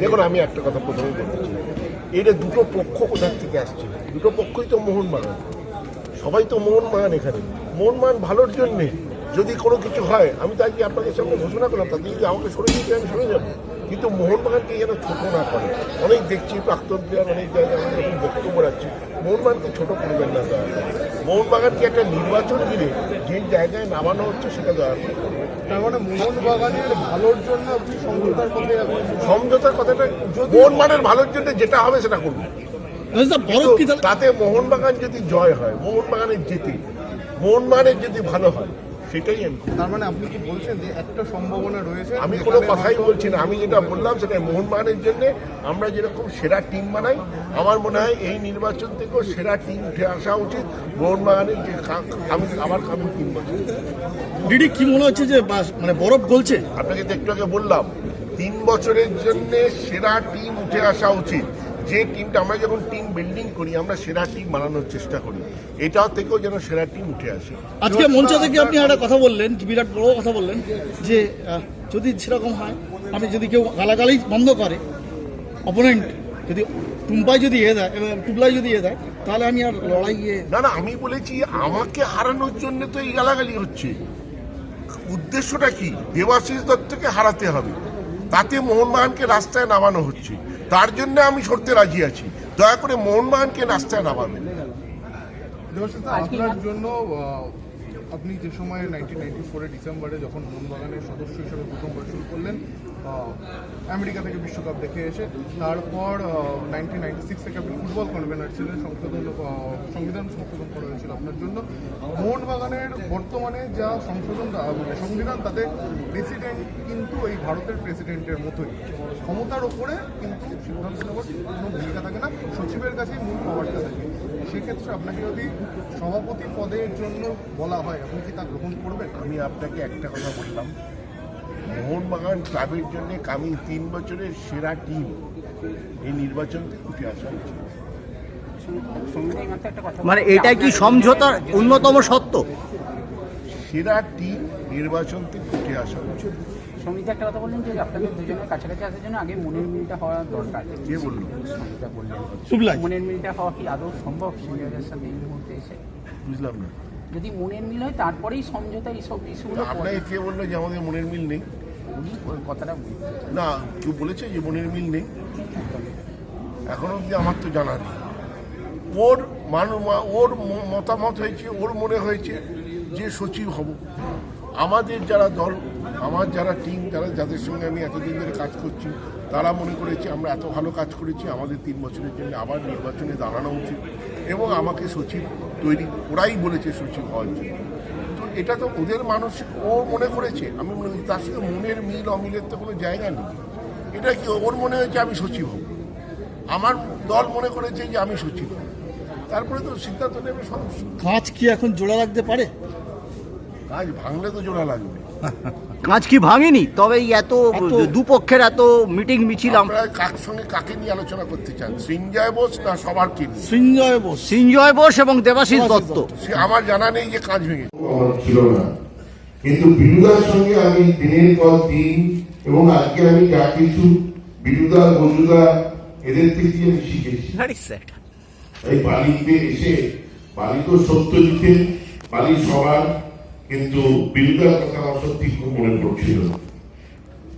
দেখুন, আমি একটা কথা প্রথমে বলতে চাই। এটা দুটো পক্ষ কোথার থেকে আসছে? দুটো পক্ষই তো মোহনবাগান সবাই তো মোহনবাগান এখানে। মোহনবাগান ভালোর জন্যে যদি কোনো কিছু হয়, আমি তো আজকে আপনাদের সামনে ঘোষণা করলাম? তাতে যদি আমাকে সরে দিতে আমি সরে যাব। কিন্তু মোহনবাগানকে যেন ছোট না করে। অনেক দেখছি প্রাক্তন প্লেয়ার অনেক জায়গায় অনেক রকম বক্তব্য রাখছি। মোহনবাগানকে ছোট করবেন না দয়া। মোহনবাগানকে একটা নির্বাচন দিলে যে জায়গায় নামানো হচ্ছে সেটা দয়া করে তার মানে মোহনবাগানের ভালোর জন্য আপনি সমঝোতার পথে সমঝোতার কথাটা মোহনবাগানের ভালোর জন্য যেটা হবে সেটা করব ভারত কি তাহলে তাতে মোহনবাগান যদি জয় হয় মোহনবাগানের জিতে মোহনবাগানের যদি ভালো হয় সেটাই আমি তার মানে আপনি কি বলছেন যে একটা সম্ভাবনা রয়েছে আমি কোনো কথাই বলছি না। আমি যেটা বললাম সেটা মোহনবাগানের জন্য আমরা যেরকম সেরা টিম বানাই আমার মনে হয় এই নির্বাচন থেকেও সেরা টিম উঠে আসা উচিত। মোহনবাগানের যে কা- আমি আবার আমি টিম বানাই ডিডি কি মনে হচ্ছে যে মানে বরফ গলছে? আপনাকে তো একটু আগে বললাম তিন বছরের জন্য সেরা টিম উঠে আসা উচিত। যে টিমটা আমরা যখন টিম বিল্ডিং করি আমরা সেরা টিম বানানোর চেষ্টা করি। এটা থেকেও যেন সেরা টিম উঠে আসে। আজকে মঞ্চ থেকে আপনি একটা কথা বললেন বিরাট বড় কথা বললেন যে যদি সেরকম হয় আমি যদি কেউ গালাগালি বন্ধ করে অপোনেন্ট যদি টুম্পাই যদি এ দেয় এবং টুবলাই যদি এ দেয় তাহলে আমি আর লড়াই না না আমি বলেছি আমাকে হারানোর জন্য তো এই গালাগালি হচ্ছে। উদ্দেশ্যটা কি? দেবাশিস দত্তকে হারাতে হবে। তাতে মোহনবাগানকে রাস্তায় নামানো হচ্ছে। তার জন্য আমি সরতে রাজি আছি। দয়া করে মোহনবাগানকে রাস্তায় নামাবেন। জন্য আপনি যে সময় নাইনটিন নাইনটি ফোরে ডিসেম্বরে যখন মোহনবাগানের সদস্য হিসেবে প্রথমবার শুরু করলেন আমেরিকা থেকে বিশ্বকাপ দেখে এসে, তারপর নাইনটিন নাইনটি সিক্স থেকে আপনি ফুটবল কনভেনার ছিলেন, সংশোধন সংবিধান সংশোধন করা হয়েছিল আপনার জন্য। মোহনবাগানের বর্তমানে যা সংশোধন মানে সংবিধান, তাতে প্রেসিডেন্ট কিন্তু এই ভারতের প্রেসিডেন্টের মতোই। ক্ষমতার ওপরে কিন্তু সিদ্ধান্ত নেওয়ার কোনো ভূমিকা থাকে না। সচিবের কাছেই মূল সেক্ষেত্রে আপনাকে যদি সভাপতি পদের জন্য বলা হয় আপনি কি তা গ্রহণ করবেন? আমি আপনাকে একটা কথা বললাম। মোহনবাগান ক্লাবের জন্য আমি তিন বছরের সেরা টিম এই নির্বাচন থেকে উঠে আসা উচিত। মানে এটা কি সমঝোতার অন্যতম সত্য? সেরা টিম নির্বাচন থেকে উঠে আসা উচিত। সমিতি একটা কথা বললেন যে আপনাদের দুজনের কাছাকাছি আসার জন্য আগে মনের মিলটা হওয়া দরকার। কে বলল? সমিতা বললেন। মনের মিলটা হওয়া কি আদৌ সম্ভব? সিনিয়রের সাথে এই মুহূর্তে এসে। বুঝলাম না। যদি মনের মিল হয় তারপরেই সমঝোতা এইসব ইস্যুগুলো আপনাকে কে বলল যে আমাদের মনের মিল নেই? উনি কথাটা না কেউ বলেছে যে মনের মিল নেই? এখনও অবধি আমার তো জানা নেই। ওর মানু মা- ওর মতামত হয়েছে ওর মনে হয়েছে যে সচিব হব। আমাদের যারা দল, আমার যারা টিম যারা যাদের সঙ্গে আমি এতদিন ধরে কাজ করছি, তারা মনে করেছে আমরা এত ভালো কাজ করেছি, আমাদের তিন বছরের জন্য আবার নির্বাচনে দাঁড়ানো উচিত এবং আমাকে সচিব তৈরি, ওরাই বলেছে সচিব হওয়ার জন্য। তো এটা তো ওদের মানসিক ও মনে করেছে, আমি মনে করি তার সঙ্গে মনের মিল অমিলের তো কোনো জায়গা নেই। এটা কি ওর মনে হয়েছে আমি সচিব হব? আমার দল মনে করেছে যে আমি সচিব হব। তারপরে তো সিদ্ধান্ত নেবে সদস্য কাজ কি এখন জোড়া রাখতে পারে? কাজ ভাঙলে তো জোড়া লাগবে। কাজ কি ভাঙেনি? তবে এই এত দুপক্ষের এত মিটিং মিছিল আম- আপনারা কার সঙ্গে কাকে নিয়ে আলোচনা করতে চান সিঞ্জয় বোস না সবার কি নিয়ে? বোস। সিঞ্জয় বোস এবং দেবাশিস দত্ত। সে আমার জানা নেই যে কাজ ভেঙে ছিল না। কিন্তু বিরুদার সঙ্গে আমি দিনের পর দিন এবং আজকে আমি যা কিছু বিরুদা বন্ধুদা এদের থেকে আমি শিখেছি। এই বালিতে এসে বালি তো সত্য দিতেন বালি সবার কিন্তু বিরুদার কথা আমার সত্যি খুব মনে পড়ছিল।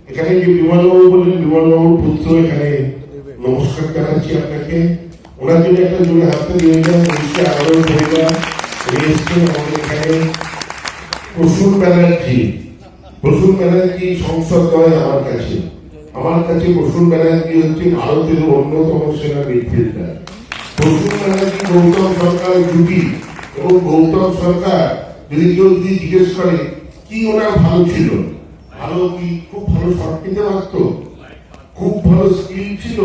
এখানে যে বিমানবাবু বললেন বিমানবাবুর পুত্র এখানে নমস্কার জানাচ্ছি আপনাকে। ওনার জন্য একটা জোরে হাতে দিয়ে যান উনিশশো এগারো পরিবার আমাদের এখানে। প্রসূন ব্যানার্জি প্রসূন ব্যানার্জি সংসদ নয় আমার কাছে। আমার কাছে প্রসূন ব্যানার্জি হচ্ছে ভারতের অন্যতম সেনা মিডফিল্ডার প্রসূন ব্যানার্জি গৌতম সরকার জুটি এবং গৌতম সরকার কেউ যদি জিজ্ঞেস করে, কি ওনার ভালো ছিল? ভালো কি? খুব ভালো শট নিতে পারতো? খুব ভালো স্কিল ছিল?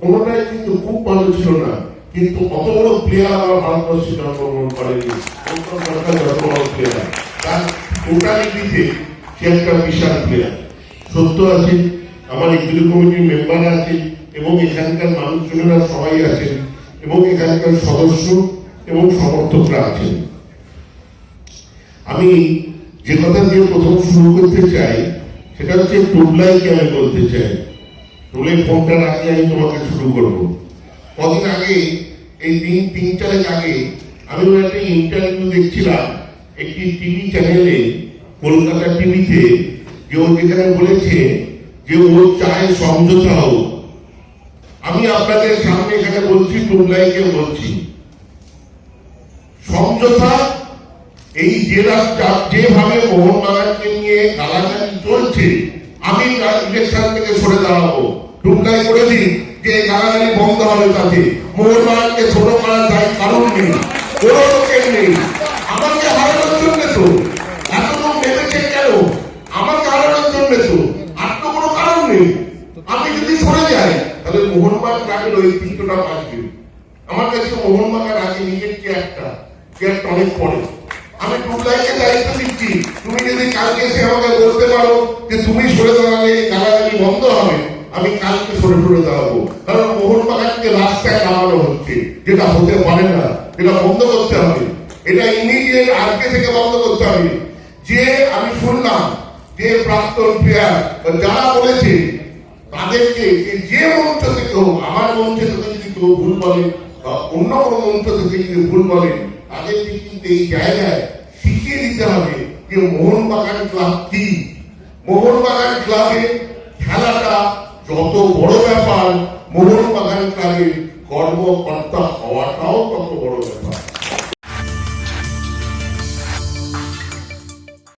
কোনোটাই কিন্তু খুব ভালো ছিল না। কিন্তু অত বড় প্লেয়ার আমার ভারতবর্ষে জন্মগ্রহণ করেনি? যত বড় প্লেয়ার তার টোটালিটিতে সে একটা বিশাল প্লেয়ার সত্য আছে, আমার এক্সিকিউটিভ কমিটির মেম্বার আছে এবং এখানকার মানুষজনেরা সবাই আছেন এবং এখানকার সদস্য এবং সমর্থকরা আছেন। আমি যে কথা দিয়ে প্রথম শুরু করতে চাই, সেটা হচ্ছে টুবলাইকে আমি বলতে চাই। তোলে ফোনটা রাখি আমি তোমাকে শুরু করব। কদিন আগে, এই তিন তিন চারেক আগে, আমি একটা ইন্টারভিউ দেখছিলাম, একটি টিভি চ্যানেলে কলকাতা টিভিতে যে ও যেখানে বলেছে যে ও চায় সমঝোতা হোক। আমি আপনাদের সামনে এখানে বলছি টুমলাইকে বলছি, সমঝোতা এই রাস্তা যেভাবে মোহনবাগানকে নিয়ে গালাগালি চলছে, আমি ইলেকশন থেকে সরে দাঁড়াবো। টুকটাই করে দিন যে গালাগালি বন্ধ হবে তাতে। মোহনবাগানকে ছোট করার তাই কারণ নেই কোনো লোকের নেই। আমাকে হারানোর জন্য তো এত লোক নেমেছে কেন? আমাকে হারানোর জন্য তো, আর তো কোনো কারণ নেই। আমি যদি সরে যাই, তাহলে মোহনবাগান গ্রামের ওই তিনটা বাঁচবে আমার কাছে মোহনবাগান আছে নিজের চেয়ারটা চেয়ারটা অনেক পরে। আমি টুকলাইকে দায়িত্ব দিচ্ছি। তুমি যদি কালকে এসে আমাকে বলতে পারো যে তুমি সরে দাঁড়ালে গালাগালি বন্ধ হবে, আমি কালকে সরে সরে দাঁড়াবো। কারণ মোহনবাগানকে রাস্তায় নামানো হচ্ছে, যেটা হতে পারে না, এটা বন্ধ করতে হবে। এটা ইমিডিয়েট আজকে থেকে বন্ধ করতে হবে। যে আমি শুনলাম যে প্রাক্তন প্লেয়ার যারা বলেছে তাদেরকে যে মঞ্চ থেকে হোক, আমার মঞ্চ থেকে যদি কেউ ভুল বলে, বা অন্য কোনো মঞ্চ থেকে যদি ভুল বলে কিন্তু এই জায়গায় শিখিয়ে দিতে হবে যে মোহনবাগান ক্লাব কি? মোহনবাগান ক্লাবে খেলাটা যত বড় ব্যাপার, মোহনবাগান ক্লাবের কর্মকর্তা হওয়াটাও তত বড় ব্যাপার।